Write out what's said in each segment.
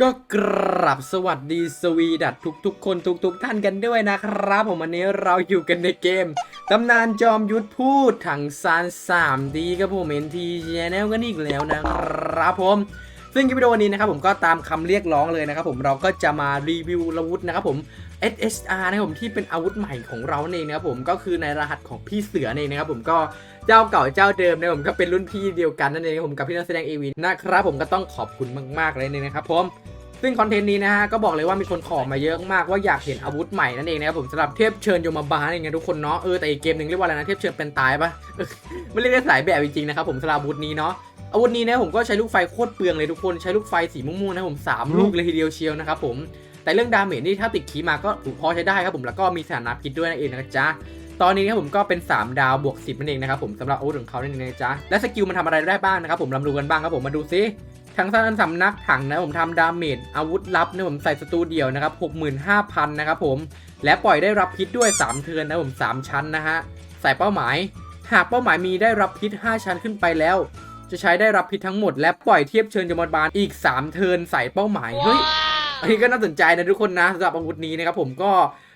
ก็กราบสวัสดีสวีดัตทุกๆ คนทุก ๆ ท่านกันด้วยนะครับผมวันนี้เราอยู่กันในเกมตำนานจอมยุทธพูดถังซาน3ดีครับผมเอ็นทีแชนแนลกันอีกแล้วนะครับผม ซึ่งคลิปวิดีโอนี้นะครับผมก็ตามคำเรียกร้องเลยนะครับผมเราก็จะมารีวิวอาวุธนะครับผม SSR นะครับผมที่เป็นอาวุธใหม่ของเราเองนะครับผมก็คือในรหัสของพี่เสือเองนะครับผมก็เจ้าเก่าเจ้าเดิมนะครับผมก็เป็นรุ่นพี่เดียวกันนั่นเองผมกับพี่นักแสดงเอวีนะครับผมก็ต้องขอบคุณมากๆเลยนะครับผมซึ่งคอนเทนต์นี้นะฮะก็บอกเลยว่ามีคนขอมาเยอะมากว่าอยากเห็นอาวุธใหม่นั่นเองนะครับผมสำหรับเทพเชิญโยมาบาในเองนะทุกคนเนาะเออแต่อีกเกมหนึ่งเรียกว่าอะไรนะเทพเชิญเป็นตายปะไม่เรียกได้สายแบบจริงๆนะครับผมสำหรับอาวุธนี้เนาะ อาวุธนี้นะผมก็ใช้ลูกไฟโคตรเปลืองเลยทุกคนใช้ลูกไฟสีม่วงๆนะผมสามลูกเลยทีเดียวเชียวนะครับผมแต่เรื่องดาเมจนี่ถ้าติดคีย์มาก็พอใช้ได้ครับผมแล้วก็มีสถานะพิษด้วยนั่นเองนะจ๊ะตอนนี้นะครับผมก็เป็น 3 ดาวบวก 10นั่นเองนะครับผมสำหรับอาวุธของเขานั่นเองนะจ๊ะและสกิลมันทำอะไรได้บ้างนะครับผมลำดูกันบ้างครับผมมาดูซิทั้งสั้นสำนักถังนะผมทำดาเมจอาวุธลับนะผมใส่สตูเดียวนะครับ65,000นะครับผมและปล่อยได้รับพิษด้วย 3 เทือนนะผม3ชั้นนะฮะใส่เป้าหมาย หากเป้าหมายมีได้รับพิษ 5 ชั้นขึ้นไปแล้ว จะใช้ได้รับพิษทั้งหมด และปล่อยเทียบเชิญยมบาลอีก 3 เทิร์นใส่เป้าหมายเฮ้ยอันนี้ก็น่าสนใจนะทุกคนนะสำหรับอาวุธนี้นะครับผมก็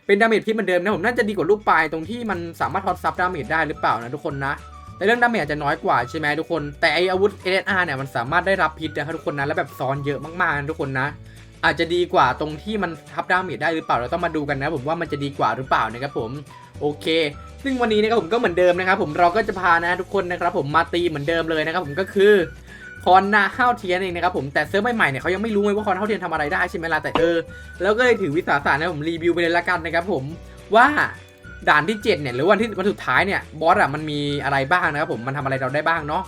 เป็นดาเมจพิษเหมือนเดิมนะผมน่าจะดีกว่าลูกปลายตรงที่มันสามารถทอดซับดาเมจได้หรือเปล่านะทุกคนนะแต่เรื่องดาเมจอาจจะน้อยกว่าใช่ไหมทุกคน แต่ไออาวุธ SSR เนี่ยมันสามารถได้รับพิษนะครับทุกคนนะแล้วแบบซ้อนเยอะมากๆนะทุกคนนะอาจจะดีกว่าตรงที่มันทับดาเมจได้หรือเปล่าเราต้องมาดูกันนะผมว่ามันจะดีกว่าหรือเปล่านะครับผม โอเค ซึ่งวันนี้นะครับผมก็เหมือนเดิมนะครับผมเราก็จะพานะทุกคนนะครับผมมาตีเหมือนเดิมเลยนะครับผมก็คือคอนนาข้าวเทียนเองนะครับผมแต่เซิร์ฟใหม่ๆเนี่ยเขายังไม่รู้เลยว่าคอนข้าวเทียนทำอะไรได้ใช่ไหมล่ะแต่เออแล้วก็เลยถือวิสาสะนะผมรีวิวไปเลยละกันนะครับผมว่าด่านที่7เนี่ยหรือวันที่วันสุดท้ายเนี่ยบอสอะมันมีอะไรบ้างนะครับผมมันทำอะไรเราได้บ้างเนาะ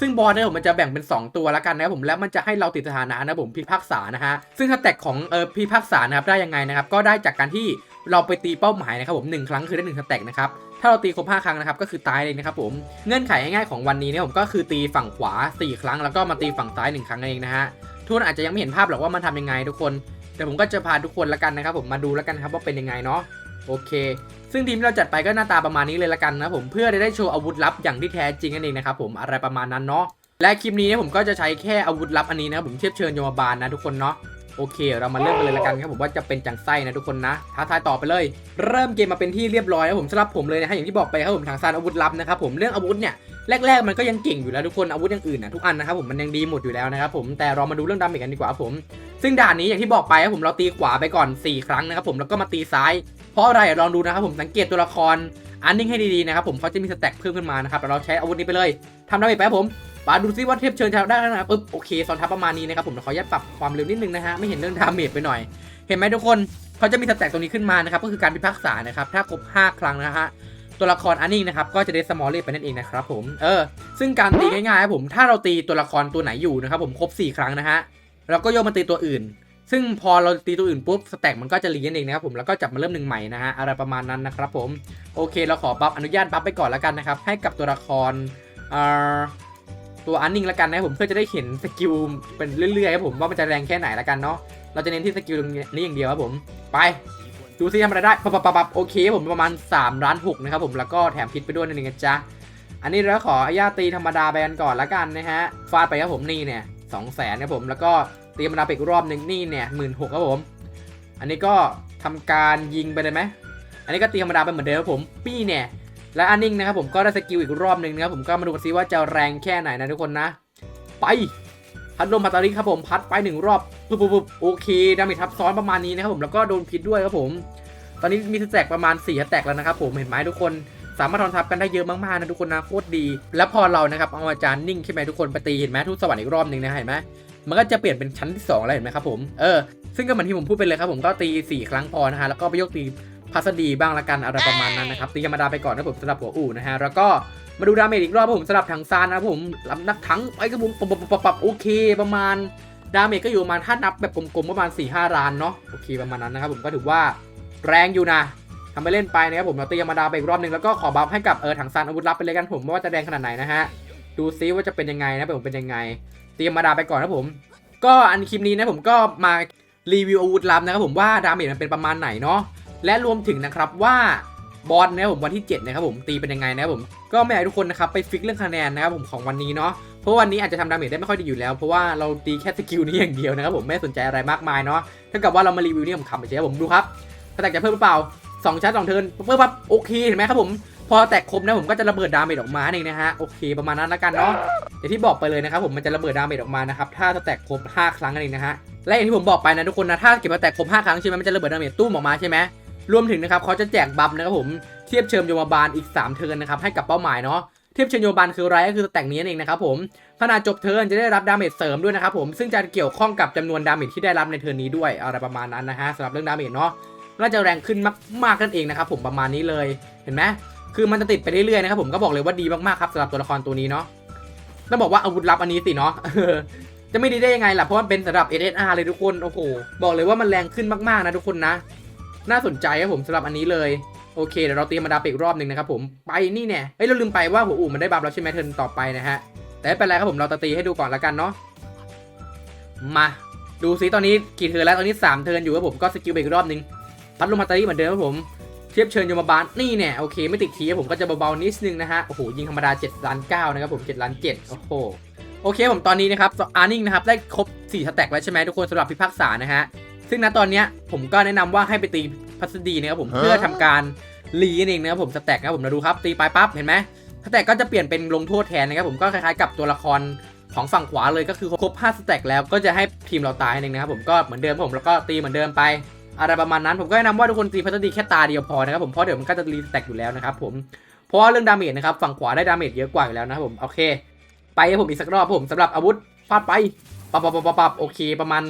ซึ่งบอสเนี่ยผมมันจะแบ่งเป็น 2 ตัวล้วกันนะครับผมแล้วมันจะให้เราติดสถานะนะผมพิพากษานะฮะซึ่งถ้าแตกของเออพิพากษานะครับได้ยังไงนะครับก็ได้จากการที่ เราไปตีเป้าหมายนะครับผมหนึ่งครั้งคือได้หนึ่งสแต็กนะครับถ้าเราตีครบ5ครั้งนะครับก็คือตายเลยนะครับผมเงื่อนไขง่ายๆของวันนี้เนี่ยผมก็คือตีฝั่งขวา 4 ครั้ง แล้วก็มาตีฝั่งซ้าย 1 ครั้งเองนะฮะทุกคนอาจจะยังไม่เห็นภาพหรอกว่ามันทำยังไงทุกคน แต่ผมก็จะพาทุกคนละกันนะครับผมมาดูล้วกันครับว่าเป็นยังไงเนาะโอเค ซึ่งทีมที่เราจัดไปก็หน้าตาประมาณนี้เลยละกันนะผมเพื่อจะได้โชว์อาวุธลับอย่างที่แท้จริงนั่นเองนะครับผมอะไรประมาณนั้นเนาะและคลิปนี้เนี่ยผมก็จะใช้แค่อาวุธลับอันนี้นะครับผมเทียบเชิญโยมบาลนะทุกคนเนาะ โอเค เรามาเริ่มกันเลยละกันครับผมว่าจะเป็นจังไส้นะทุกคนนะท้าทายต่อไปเลย เริ่มเกมมาเป็นที่เรียบร้อยแล้วผมสำหรับผมเลยนะฮะอย่างที่บอกไปครับผมทางซานอาวุธลับนะครับผมเรื่องอาวุธเนี่ยแรกๆมันก็ยังเก่งอยู่แล้วทุกคนอาวุธอย่างอื่นนะทุกอันนะครับผมมันยังดีหมดอยู่แล้วนะครับผมแต่เรามาดูเรื่องดาเมจกันดีกว่าผม ซึ่งด่านนี้อย่างที่บอกไปครับผมเราตีขวาไปก่อน 4 ครั้งนะครับผมแล้วก็มาตีซ้าย เพราะอะไรลองดูนะครับผมสังเกตตัวละครอันนิ่งให้ดีๆนะครับผมเขาจะมีสแต็กเพิ่มขึ้นมานะครับเราใช้อาวุธนี้ไปเลยทำดาเมจไปครับผมาดูซิว่าเทพเชิญได้แล้วนปึ๊บโอเคซอนทับประมาณนี้นะครับผมขออนุญาตปรับความเร็วนิดนึงนะฮะไม่เห็นเรื่องดาเมจไปหน่อย เห็นไหมทุกคนเขาจะมีสแต็กตรงนี้ขึ้นมานะครับก็คือการพิพากษานะครับถ้าครบ 5 ครั้งนะฮะตัวละครอันนิ่งนะครับก็จะได้สมอลเลตไปนั่นเองนะครับผมเออซึ่งการตีง่ายๆครับผมถ้าเราตีตัวละครตัวไหนอยู่นะครับผมครบ 4 ครั้งนะฮะเราก็โยกมาตีตัวอื่น ซึ่งพอเราตีตัวอื่นปุ๊บสแต็กมันก็จะรีนั่นเองนะครับผมแล้วก็จับมาเริ่มหนึ่งใหม่นะฮะอะไรประมาณนั้นนะครับผมโอเคเราขอบัฟอนุญาตบัฟไปก่อนแล้วกันนะครับให้กับตัวละครเอ่อ ตัวอันนิ่งแล้วกันนะผมเพื่อจะได้เห็นสกิลเป็นเรื่อยๆครับผมว่ามันจะแรงแค่ไหนแล้วกันเนาะเราจะเน้นที่สกิลตรงนี้อย่างเดียวครับผมไปดูซิทำอะไรได้ปับปับปับปับโอเคผมประมาณ3ล้านหกนะครับผมแล้วก็แถมพิษไปด้วยนั่นเองนะจ๊ะอันนี้เราขออนุญาตตีธรรมดาไปกันก่อนละกันนะฮะฟาดไปครับผมนี่เนี่ยสองแสนครับผมแล้วก็ตีธรรมดาไปอีกรอบหนึ่งนี่เนี่ยหมื่นหกครับผม อันนี้ก็ทำการยิงไปเลยไหมอันนี้ก็ตีธรรมดาไปเหมือนเดิมครับผมปี้เนี่ย และอันนิ่งนะครับผมก็ได้สกิลอีกรอบหนึ่งนะครับผมก็มาดูกันซิว่าจะแรงแค่ไหนนะทุกคนนะ ไปพัดลมพัตตาริครับผมพัดไปหนึ่งรอบปุ๊บปุ๊บโอเคดาเมจทับซ้อนประมาณนี้นะครับผมแล้วก็โดนพิษด้วยครับผม ตอนนี้มีสแต็กประมาณ4สแต็กแล้วนะครับผมเห็นไหมทุกคนสามารถทอนทับกันได้เยอะมากๆนะทุกคนนะโคตรดี แล้วพอเรานะครับเอาอาจารย์นิ่งใช่ไหมทุกคนไปตีเห็นไหมทุกสวรรค์อีกรอบหนึ่งนะเห็นไหมมันก็จะเปลี่ยนเป็นชั้นที่2แล้วเห็นไหมครับผมเออซึ่งก็เหมือนที่ผมพูดไปเลยครับผมก็ตี 4 ครั้งพอนะฮะแล้วก็ไปยกตี พัสดีบ้างละกันอะไรประมาณนั้นนะครับตีธรรมดาไปก่อนนะผมสำหรับหัวอู่นะฮะแล้วก็มาดูดาเมจอีกรอบครับผมสำหรับถังซานนะครับผมลำนักถังไปครับผมปับปับปับปับโอเคประมาณดาเมจก็อยู่ประมาณถ้านับแบบกลมๆประมาณ4ี่ห้าล้านเนาะโอเคประมาณนั้นนะครับผมก็ถือว่าแรงอยู่นะทำไปเล่นไปนะครับผมเราตีธรรมดาไปอีกรอบหนึ่งแล้วก็ขอบัฟให้กับเออถังซานอาวุธลับไปเลยกันผมว่าจะแดงขนาดไหนนะฮะดูซิว่าจะเป็นยังไงนะผมเป็นยังไงตีธรรมดาไปก่อนนะผม ก็อันคลิปนี้นะผมก็มารีวิวอาวุธลับนะครับผมว่าดาเมจมันเป็นประมาณไหนเนาะ และรวมถึงนะครับว่าบอลนะครับผมวันที่ 7 นะครับผมตีเป็นยังไงนะครับผมก็ไม่อยากทุกคนนะครับไปฟิกเรื่องคะแนนนะครับผมของวันนี้เนาะเพราะวันนี้อาจจะทำดาเมจได้ไม่ค่อยดีอยู่แล้ว เพราะว่าเราตีแค่สกิลนี้อย่างเดียวนะครับผมไม่สนใจอะไรมากมายเนาะถ้ากับว่าเรามารีวิวนี่ผมขำไปเฉยผมดูครับถ้าแตกจะเพิ่มหรือเปล่าสองชั้นสองเทิร์นเพิ่มปั๊บโอเคเห็นไหมครับผม พอแตกครบนะผมก็จะระเบิดดาเมจออกมาเองนะฮะโอเคประมาณนั้นละกันเนาะอย่างที่บอกไปเลยนะครับผมมันจะระเบิดดาเมจออกมานะครับถ้าแตกครบ 5 ครั้งนั่นเองนะฮะและอย่างที่ผมบอกไปนะทุกคนนะถ้าเก็บสแตกครบ5ครั้งใช่ไหมมันจะระเบิดดาเมจตุ้มออกมาใช่ไหม รวมถึงนะครับเขาจะแจกบัฟนะครับผมเทียบเชิญโยมบาลอีก 3 เทิร์นนะครับให้กับเป้าหมายเนาะเทียบเชิญโยมบาลคืออะไรก็คือแต็กนี้นั่นเองนะครับผมขณะจบเทิร์นจะได้รับดาเมจเสริมด้วยนะครับผมซึ่งจะเกี่ยวข้องกับจำนวนดาเมจที่ได้รับในเทิร์นนี้ด้วยอะไรประมาณนั้นนะฮะสำหรับเรื่องดาเมจเนาะน่าจะแรงขึ้นมากๆนั่นเองนะครับผมประมาณนี้เลยเห็นไหมคือมันจะติดไปเรื่อยๆนะครับผมก็บอกเลยว่าดีมากๆครับสำหรับตัวละครตัวนี้เนาะต้องบอกว่าอาวุธลับอันนี้สิเนาะจะไม่ดีได้ยังไงล่ะเพราะมันเป็นสำหรับ SSR เลยทุกคนโอ้โหบอกเลยว่ามันแรงขึ้นมากๆนะทุกคนนะ น่าสนใจครับผมสำหรับอันนี้เลยโอเคเดี๋ยวเราเตรียมมาดาไปอีกรอบหนึ่งนะครับผมไปนี่เนี่ยเฮ้ยเราลืมไปว่าหัวอู่มันได้บัฟแล้วใช่ไหมเทิร์นต่อไปนะฮะแต่ไม่เป็นไรครับผมเราตะตีให้ดูก่อนละกันเนาะมาดูซิตอนนี้กี่เทิร์นแล้วตอนนี้ 3 เทิร์นอยู่ครับผมก็สกิลไปอีกรอบหนึ่งพัดลมมาตารีเหมือนเดิมครับผมเทียบเชิญยมบาลนี่เนี่ยโอเคไม่ติดทีครับผมก็จะเบาๆนิดนึงนะฮะโอ้โหยิงธรรมดา7ล้าน9นะครับผม7ล้าน7โอ้โหโอเคผมตอนนี้นะครับอาร์นิงนะครับได้ครบ4สแต็กแล้วใช่ไหมทุกคนสำหรับพิพากษานะฮะ ซึ่งณตอนเนี้ยผมก็แนะนำว่าให้ไปตีพัสดีนะครับผมเพื่อทำการรีนั่นเองนะครับผมสแต็กนะครับผมเราดูครับตีไปปั๊บเห็นไหมสแต็กก็จะเปลี่ยนเป็นลงโทษแทนนะครับผมก็คล้ายๆกับตัวละครของฝั่งขวาเลยก็คือครบ5สแต็กแล้วก็จะให้ทีมเราตายนั่นเองนะครับผมก็เหมือนเดิมครับผมแล้วก็ตีเหมือนเดิมไปอะไรประมาณนั้นผมก็แนะนำว่าทุกคนตีพัสดีแค่ตาเดียวพอนะครับผมเพราะเดี๋ยวมันก็จะรีสแต็กอยู่แล้วนะครับผมเพราะว่าเรื่องดาเมจนะครับฝั่งขวาได้ดาเมจเยอะกว่าอยู่แล้วนะครับผมโอเค ไปให้ผมอีกสักรอบครับผมสำหรับอาวุธฟาดไปปับปับปับปับปับโอเคประมาณ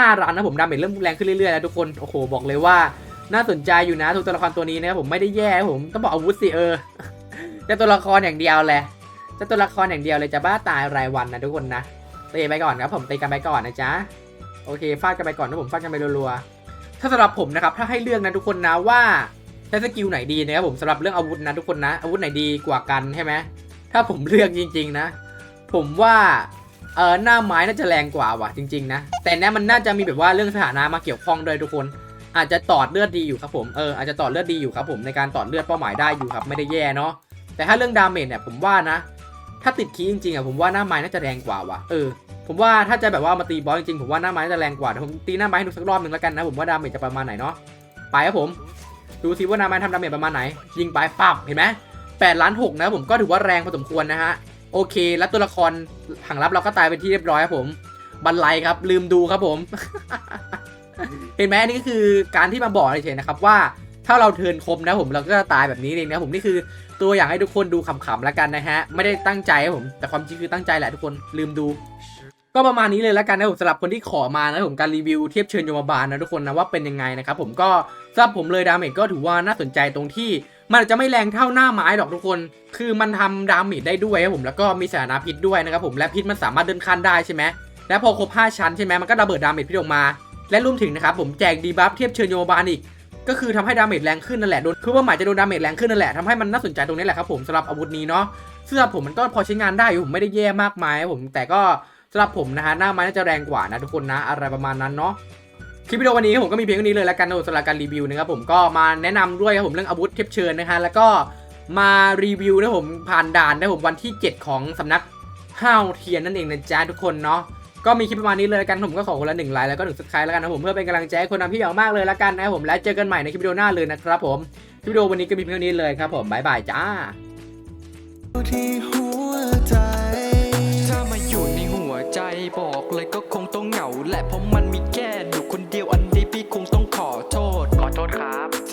5รันนะผมดาเมจเริ่มแรงขึ้นเรื่อยๆแล้วทุกคนโอ้โหบอกเลยว่า น่าสนใจอยู่นะทุกตัวละครตัวนี้นะครับผมไม่ได้แย่ผมต้องบอกอาวุธสิเออแต่ตัวละครอย่างเดียวแหละจะตัวละครอย่างเดียวเลยจะบ้าตายรายวันนะทุกคนนะตีไปก่อนครับผมตีกันไปก่อนนะจ๊ะโอเคฟาดกันไปก่อนนะผมฟาดกันไปรัวๆถ้าสำหรับผมนะครับถ้าให้เลือกนะทุกคนนะว่าใช้สกิลไหนดีนะครับผมสำหรับเรื่องอาวุธนะทุกคนนะอาวุธไหนดีกว่ากันใช่ไหมถ้าผมเลือกจริง ๆ นะ ผมว่า เออหน้าไม้น่าจะแรงกว่าว่ะจริงๆนะ แต่เนี้ยมันน่าจะมีแบบว่าเรื่องสถานะมาเกี่ยวข้องด้วยทุกคน อาจจะตอดเลือดดีอยู่ครับผมเอออาจจะตอดเลือดดีอยู่ครับผมในการตอดเลือดเป้าหมายได้อยู่ครับไม่ได้แย่เนาะแต่ถ้าเรื่องดาเมจเนี่ยผมว่านะ ถ้าติดคีย์จริงๆอะผมว่าหน้าไม้น่าจะแรงกว่าว่ะเออผมว่าถ้าจะแบบว่ามาตีบอสจริงๆผมว่าหน้าไม้น่าจะแรงกว่าเดี๋ยวผมตีหน้าไม้ให้ดูสักรอบหนึ่งแล้วกันนะผมว่าดาเมจจะประมาณไหนเนาะไปครับผม ดูซิว่าหน้าไม้ทำดาเมจประมาณไหน ยิงไปปับเห็นไหมแปดล้านหกนะผมก็ถือว่าแรงพอสมควรนะฮะ โอเค แล้วตัวละครผังลับเราก็ตายเป็นที่เรียบร้อยครับผม บันไลครับ ลืมดูครับผม เห็นไหมอันนี่ก็คือการที่มาบอกเฉยๆนะครับว่าถ้าเราเทินครบนะผมเราก็จะตายแบบนี้เองนะผมนี่คือตัวอย่างให้ทุกคนดูขำๆแล้วกันนะฮะ ไม่ได้ตั้งใจครับผม แต่ความจริงคือตั้งใจแหละทุกคนลืมดู ก็ประมาณนี้เลยแล้วกันนะผมสำหรับคนที่ขอมานะผมการรีวิวเทียบเชิญโยมบาลนะทุกคนนะว่าเป็นยังไงนะครับผมก็สำหรับผมเลยดาเมจก็ถือว่าน่าสนใจตรงที่ มันอาจจะไม่แรงเท่าหน้าไม้หรอกทุกคน คือมันทำดาเมจได้ด้วยครับผมแล้วก็มีสถานะพิษด้วยนะครับผมและพิษมันสามารถเดินขั้นได้ใช่ไหมและพอครบ 5 ชั้นใช่ไหมมันก็ระเบิดดาเมจพิษออกมา และรวมถึงนะครับผมแจกดีบัฟเทียบเชิญโยมบาลอีก ก็คือทำให้ดาเมจแรงขึ้นนั่นแหละโดนคือว่าหมายจะโดนดาเมจแรงขึ้นนั่นแหละทำให้มันน่าสนใจตรงนี้แหละครับผมสำหรับอาวุธนี้เนาะสำหรับผมมันก็พอใช้งานได้อยู่ผมไม่ได้แย่มากมายครับผมแต่ก็สำหรับผมนะฮะหน้าไม้น่าจะแรงกว่านะทุกคนนะอะไรประมาณนั้นเนาะ คลิปวิดีโอวันนี้ผมก็มีเพียงเท่านี้เลยแล้วกันนะสำหรับการรีวิวนะครับผมก็มาแนะนำด้วยครับผมเรื่องอาวุธเทียบเชิญนะฮะแล้วก็มารีวิวนะผมผ่านด่านนะผมวันที่ 7 ของสำนักห้าวเทียนนั่นเองนะจ๊ะทุกคนเนาะก็มีคลิปประมาณนี้เลยและกันผมก็ขอคนละหนึ่งไลค์แล้วก็หนึ่งสไครต์แล้วกันนะผมเพื่อเป็นกำลังใจให้คนทำพี่อย่างมากเลยและกันนะครับผมและเจอกันใหม่ในคลิปวิดีโอหน้าเลยนะครับผมคลิปวิดีโอวันนี้ก็มีเพียงเท่านี้เลยครับผมบ๊ายบายจ้าที่หัวใจ ถ้ามาอยู่ในหัวใจบอกเลยก็คงต้องเหงาและเพราะมัน